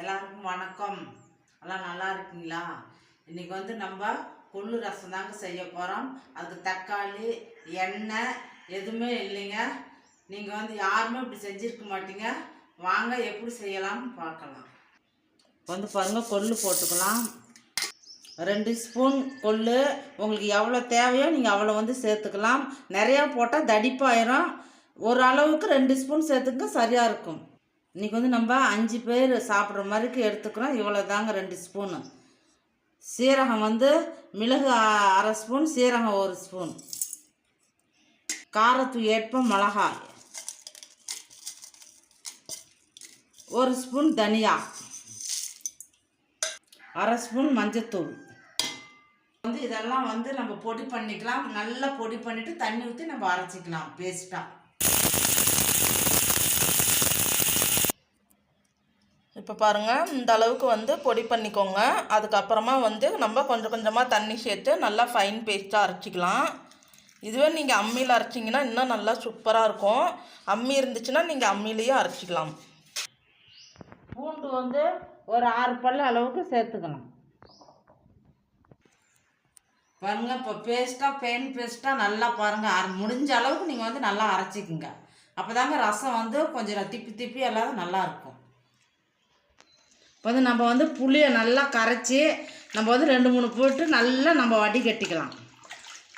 எல்லாருக்கும் வணக்கம். எல்லாம் நல்லா இருக்கீங்களா? இன்றைக்கி வந்து நம்ம கொள்ளு ரசம் தாங்க செய்ய போகிறோம் அதுக்கு தக்காளி எண்ணெய் எதுவுமே இல்லைங்க. நீங்கள் வந்து யாருமே இப்படி செஞ்சுருக்க மாட்டீங்க. வாங்க எப்படி செய்யலாம்னு பார்க்கலாம். வந்து பாருங்கள் கொள்ளு போட்டுக்கலாம். ரெண்டு ஸ்பூன் கொள்ளு. உங்களுக்கு எவ்வளோ தேவையோ நீங்கள் அவ்வளோ வந்து சேர்த்துக்கலாம். நிறையா போட்டால் தடிப்பாயிரும். ஒரு அளவுக்கு ரெண்டு ஸ்பூன் சேர்த்துக்க சரியாக இருக்கும். இன்றைக்கி வந்து நம்ம அஞ்சு பேர் சாப்பிட்ற மாதிரிக்கு எடுத்துக்கிறோம். இவ்வளோ தாங்க ரெண்டு ஸ்பூனு. சீரகம் வந்து மிளகு அரை ஸ்பூன் சீரகம் ஒரு ஸ்பூன். காரத்து ஏற்ப மிளகாய். ஒரு ஸ்பூன் தனியா. அரை ஸ்பூன் மஞ்சத்தூள். வந்து இதெல்லாம் வந்து நம்ம பொடி பண்ணிக்கலாம். நல்லா பொடி பண்ணிவிட்டு தண்ணி ஊற்றி நம்ம அரைச்சிக்கலாம். பேஸ்ட்டாக இப்போ பாருங்கள் இந்த அளவுக்கு வந்து பொடி பண்ணிக்கோங்க. அதுக்கப்புறமா வந்து நம்ம கொஞ்சம் கொஞ்சமாக தண்ணி சேர்த்து நல்லா ஃபைன் பேஸ்ட்டாக அரைச்சிக்கலாம். இதுவே நீங்கள் அம்மியில் அரைச்சிங்கன்னா இன்னும் நல்லா சூப்பராக இருக்கும். அம்மி இருந்துச்சுன்னா நீங்கள் அம்மிலேயே அரைச்சிக்கலாம். பூண்டு வந்து ஒரு ஆறு பல்லு அளவுக்கு சேர்த்துக்கணும் பாருங்கள் இப்போ பேஸ்ட்டாக பெயின் பேஸ்ட்டாக நல்லா பாருங்கள் அரை முடிஞ்ச அளவுக்கு நீங்கள் வந்து நல்லா அரைச்சிக்குங்க. அப்போ தாங்க ரசம் வந்து கொஞ்சம் திப்பி திப்பி எல்லாம் நல்லாயிருக்கும் இப்போ வந்து நம்ம வந்து புளியை நல்லா கரைச்சி நம்ம வந்து ரெண்டு மூணு போட்டு நல்லா நம்ம வடிகட்டிக்கலாம்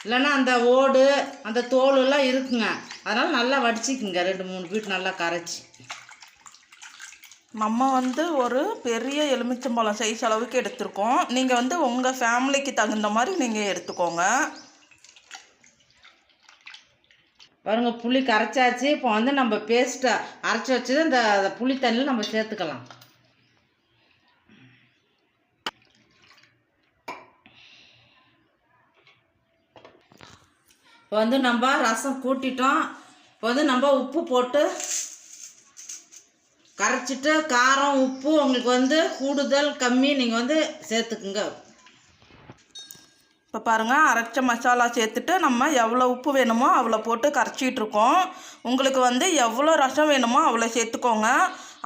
இல்லைன்னா அந்த ஓடு அந்த தோல் எல்லாம் இருக்குங்க. அதனால் நல்லா வடிச்சிக்குங்க. ரெண்டு மூணு பீட் நல்லா கரைச்சி. நம்ம வந்து ஒரு பெரிய எலுமிச்சம்பழம் சைஸ் அளவுக்கு எடுத்திருக்கோம். நீங்கள் வந்து உங்கள் ஃபேமிலிக்கு தகுந்த மாதிரி நீங்கள் எடுத்துக்கோங்க. பாருங்க புளி கரைச்சாச்சு. இப்போ வந்து நம்ம பேஸ்ட்டை அரைச்சி வச்சது இந்த புளி தண்ணியில் நம்ம சேர்த்துக்கலாம். இப்போ வந்து நம்ம ரசம் கூட்டிட்டோம். இப்போ வந்து நம்ம உப்பு போட்டு கரைச்சிட்டு காரம் உப்பு உங்களுக்கு வந்து கூடுதல் கம்மி நீங்கள் வந்து சேர்த்துக்குங்க. இப்போ பாருங்கள் அரைச்ச மசாலா சேர்த்துட்டு நம்ம எவ்வளோ உப்பு வேணுமோ அவ்வளோ போட்டு கரைச்சிட்டு இருக்கோம். உங்களுக்கு வந்து எவ்வளோ ரசம் வேணுமோ அவ்வளோ சேர்த்துக்கோங்க.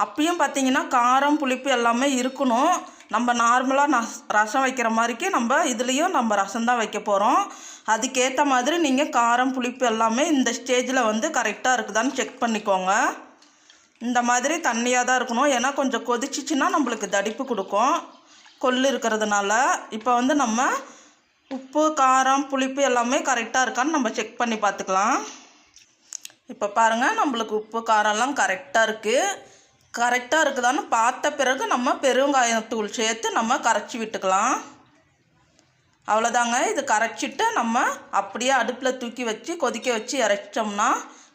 அப்பயும் பார்த்தீங்கன்னா காரம் புளிப்பு எல்லாமே இருக்கணும். நம்ம நார்மலாக ரசம் வைக்கிற மாதிரிக்கு நம்ம இதுலேயும் நம்ம ரசம் தான் வைக்க போகிறோம் அதுக்கேற்ற மாதிரி நீங்கள் காரம் புளிப்பு எல்லாமே இந்த ஸ்டேஜில் வந்து கரெக்டாக இருக்குதான்னு செக் பண்ணிக்கோங்க. இந்த மாதிரி தண்ணியாக தான் இருக்கணும். ஏன்னா கொஞ்சம் கொதிச்சிச்சின்னா நம்மளுக்கு தடிப்பு கொடுக்கும். கொள்ளு இருக்கிறதுனால. இப்போ வந்து நம்ம உப்பு காரம் புளிப்பு எல்லாமே கரெக்டாக இருக்கான்னு நம்ம செக் பண்ணி பார்த்துக்கலாம். இப்போ பாருங்கள் நம்மளுக்கு உப்பு காரம்லாம் கரெக்டாக இருக்குது கரெக்டாக இருக்குதான்னு பார்த்த பிறகு நம்ம பெருங்காயத்தூள் சேர்த்து நம்ம கரைச்சி விட்டுக்கலாம். அவ்வளோதாங்க இது கரைச்சிட்டு நம்ம அப்படியே அடுப்பில் தூக்கி வச்சு கொதிக்க வச்சு இறைச்சோம்னா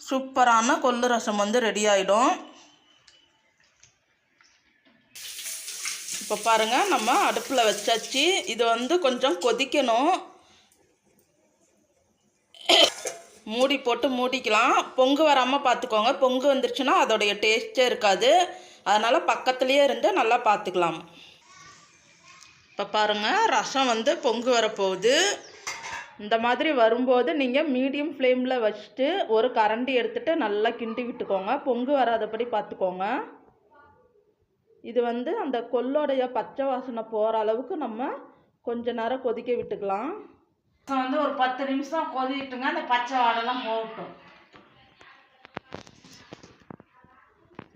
சூப்பரான கொள்ளு ரசம் வந்து ரெடி ஆகிடும் இப்போ பாருங்கள் நம்ம அடுப்பில் வச்சாச்சு. இது வந்து கொஞ்சம் கொதிக்கணும். மூடி போட்டு மூடிக்கலாம். பொங்கு வராமல் பார்த்துக்கோங்க. பொங்கு வந்துருச்சுன்னா அதோடைய டேஸ்ட்டே இருக்காது. அதனால் பக்கத்துலேயே இருந்து நல்லா பார்த்துக்கலாம். இப்போ பாருங்கள் ரசம் வந்து பொங்கு வரப்போகுது இந்த மாதிரி வரும்போது நீங்கள் மீடியம் ஃப்ளேமில் வச்சுட்டு ஒரு கரண்டி எடுத்துகிட்டு நல்லா கிண்டி விட்டுக்கோங்க. பொங்கு வராதபடி பார்த்துக்கோங்க இது வந்து அந்த கொள்ளோடைய பச்சை வாசனை போகிற அளவுக்கு நம்ம கொஞ்ச நேரம் கொதிக்க விட்டுக்கலாம். வந்து ஒரு பத்து நிமிஷம் கொதிட்டுங்க அந்த பச்சை வாடெல்லாம் போகட்டும்.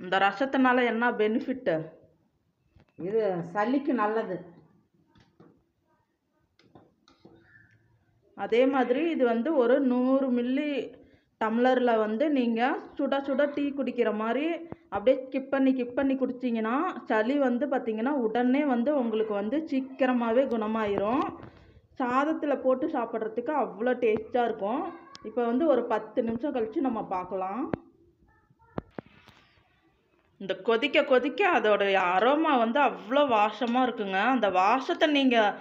இந்த ரசத்தினால என்ன பெனிஃபிட்டு இது சளிக்கு நல்லது. அதே மாதிரி இது வந்து ஒரு நூறு மில்லி டம்ளரில் வந்து நீங்கள் சுட சுட டீ குடிக்கிற மாதிரி அப்படியே கிப் பண்ணி கிப் பண்ணி குடிச்சிங்கன்னா சளி வந்து பார்த்திங்கன்னா உடனே வந்து உங்களுக்கு வந்து சீக்கிரமாகவே குணமாயிரும். சாதத்தில் போட்டு சாப்பிட்றதுக்கு அவ்வளோ டேஸ்ட்டாக இருக்கும். இப்போ வந்து ஒரு பத்து நிமிஷம் கழித்து நம்ம பார்க்கலாம். இந்த கொதிக்க கொதிக்க அதோடைய அரோமா வந்து அவ்வளோ வாசமாக இருக்குங்க. அந்த வாசத்தை நீங்கள்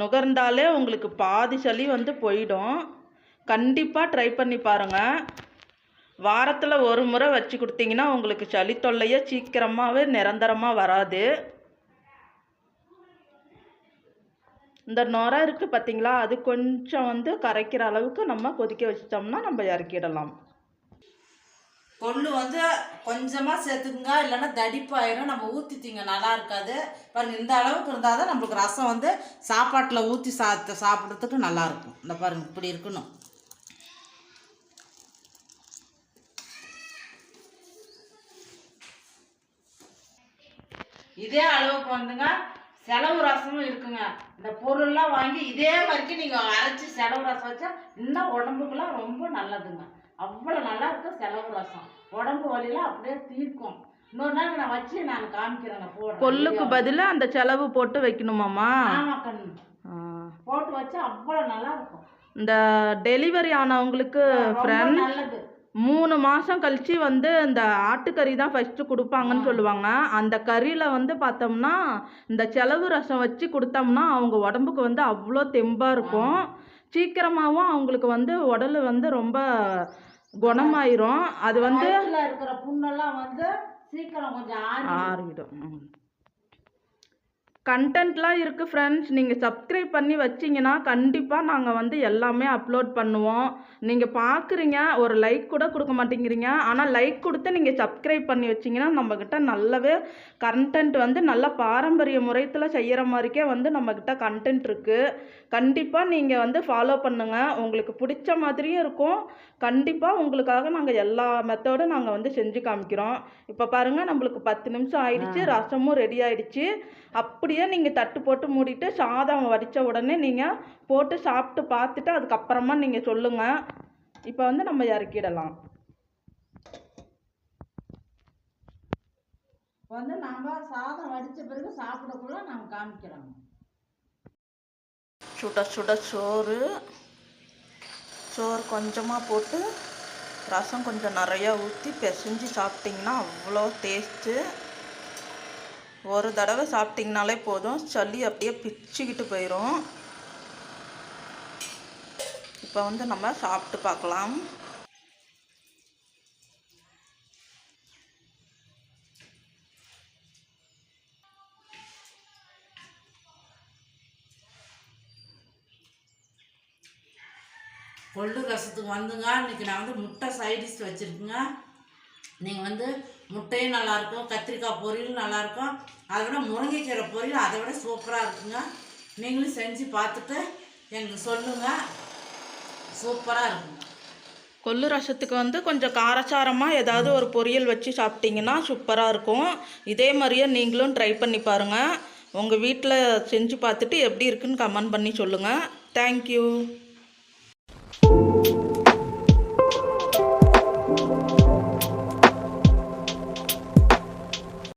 நுகர்ந்தாலே உங்களுக்கு பாதி சளி வந்து போயிடும். கண்டிப்பாக ட்ரை பண்ணி பாருங்கள் வாரத்தில் ஒரு முறை வச்சு கொடுத்தீங்கன்னா உங்களுக்கு சளி தொல்லையே சீக்கிரமாகவே நிரந்தரமாக வராது. இந்த நுரை இருக்குது பார்த்தீங்களா அது கொஞ்சம் வந்து கரைக்கிற அளவுக்கு நம்ம கொதிக்க வச்சிட்டோம்னா நம்ம இறக்கிடலாம். கொள்ளு வந்து கொஞ்சமாக சேர்த்துக்குங்க. இல்லைன்னா தடிப்பாயிரும். நம்ம ஊற்றிட்டிங்க நல்லா இருக்காது. பாருங்கள் இந்த அளவுக்கு இருந்தால் தான் நம்மளுக்கு ரசம் வந்து சாப்பாட்டில் ஊற்றி சா சாப்பிட்றதுக்கு நல்லாயிருக்கும் இந்த பாருங்க இப்படி இருக்கணும். இதே அளவுக்கு வந்துங்க. செலவு ரசமும் இருக்குங்க. இந்த பொருள்லாம் வாங்கி இதே மாதிரிக்கு நீங்கள் அரைச்சி செலவு ரசம் வச்சா இன்னும் உடம்புக்குலாம் ரொம்ப நல்லதுங்க. அவ்வளோ நல்லா இருக்கும் செலவு ரசம். உடம்பு வலியெல்லாம் அப்படியே தீர்க்கும். இன்னொரு நாள் நான் வச்சு நான் காமிக்கிறேங்க போடுறேன். கொள்ளுக்கு பதிலாக அந்த செலவு போட்டு வைக்கணுமாம்மா? கண்ணு. போட்டு வச்சா அவ்வளோ நல்லா இருக்கும். இந்த டெலிவரி ஆனவங்களுக்கு ஃப்ரெண்ட் நல்லது. மூணு மாதம் கழிச்சு வந்து இந்த ஆட்டுக்கறி தான் ஃபஸ்ட்டு கொடுப்பாங்கன்னு சொல்லுவாங்க. அந்த கறியில் வந்து பார்த்தோம்னா இந்த செலவு ரசம் வச்சு கொடுத்தோம்னா அவங்க உடம்புக்கு வந்து அவ்வளோ தெம்பாக இருக்கும். சீக்கிரமாகவும் அவங்களுக்கு வந்து உடல் வந்து ரொம்ப குணமாயிரும். அது வந்து இருக்கிற புண்ணெல்லாம் வந்து சீக்கிரம் கொஞ்சம் ஆறி ஆறிடும். கண்டென்ட்லாம் இருக்குது ஃப்ரெண்ட்ஸ் நீங்கள் சப்ஸ்கிரைப் பண்ணி வச்சிங்கன்னா கண்டிப்பாக நாங்கள் வந்து எல்லாமே அப்லோட் பண்ணுவோம். நீங்கள் பார்க்குறீங்க ஒரு லைக் கூட கொடுக்க மாட்டேங்கிறீங்க. ஆனால் லைக் கொடுத்து நீங்கள் சப்ஸ்கிரைப் பண்ணி வச்சிங்கன்னா நம்மக்கிட்ட நல்லாவே கண்டென்ட் வந்து நல்ல பாரம்பரிய முறையில் செய்கிற மாதிரிக்கே வந்து நம்மக்கிட்ட கண்டென்ட் இருக்குது கண்டிப்பாக நீங்கள் வந்து ஃபாலோ பண்ணுங்கள் உங்களுக்கு பிடிச்ச மாதிரியும் இருக்கும். கண்டிப்பாக உங்களுக்காக நாங்கள் எல்லா மெத்தடும் நாங்கள் வந்து செஞ்சு காமிக்கிறோம். இப்போ பாருங்கள் நம்மளுக்கு பத்து நிமிஷம் ஆயிடுச்சு ரசமும் ரெடி ஆயிடுச்சு. அப்படியே நீங்கள் தட்டு போட்டு மூடிட்டு சாதம் வடித்த உடனே நீங்கள் போட்டு சாப்பிட்டு பார்த்துட்டு அதுக்கப்புறமா நீங்கள் சொல்லுங்கள் இப்போ வந்து நம்ம இறக்கிடலாம். வந்து நம்ம சாதம் வடித்த பிறகு சாப்பிடக்குள்ள நாங்கள் காமிக்கிறோம். சுட சுட சோறு. சோறு கொஞ்சமாக போட்டு ரசம் கொஞ்சம் நிறையா ஊற்றி பிசைஞ்சு சாப்பிட்டிங்கன்னா அவ்வளோ டேஸ்ட்டு ஒரு தடவை சாப்பிட்டிங்கனாலே போதும். சளி அப்படியே பிச்சுக்கிட்டு போயிடும் இப்போ வந்து நம்ம சாப்பிட்டு பார்க்கலாம். கொள்ளு ரசத்துக்கு வந்துங்க. இன்னைக்கு நான் வந்து முட்டை சைடிஷ் வச்சுருக்குங்க. நீங்கள் வந்து முட்டையும் நல்லாயிருக்கும் கத்திரிக்காய் பொரியலும் நல்லாயிருக்கும் அதை விட முருங்கைக்கீரை பொரியல் அதை விட சூப்பராக இருக்குங்க. நீங்களும் செஞ்சு பார்த்துட்டு எங்களுக்கு சொல்லுங்கள் சூப்பராக இருக்குங்க. கொள்ளு ரசத்துக்கு வந்து கொஞ்சம் காரசாரமாக ஏதாவது ஒரு பொரியல் வச்சு சாப்பிட்டிங்கன்னா சூப்பராக இருக்கும். இதே மாதிரியே நீங்களும் ட்ரை பண்ணி பாருங்கள் உங்கள் வீட்டில் செஞ்சு பார்த்துட்டு எப்படி இருக்குன்னு கமெண்ட் பண்ணி சொல்லுங்கள் தேங்க்யூ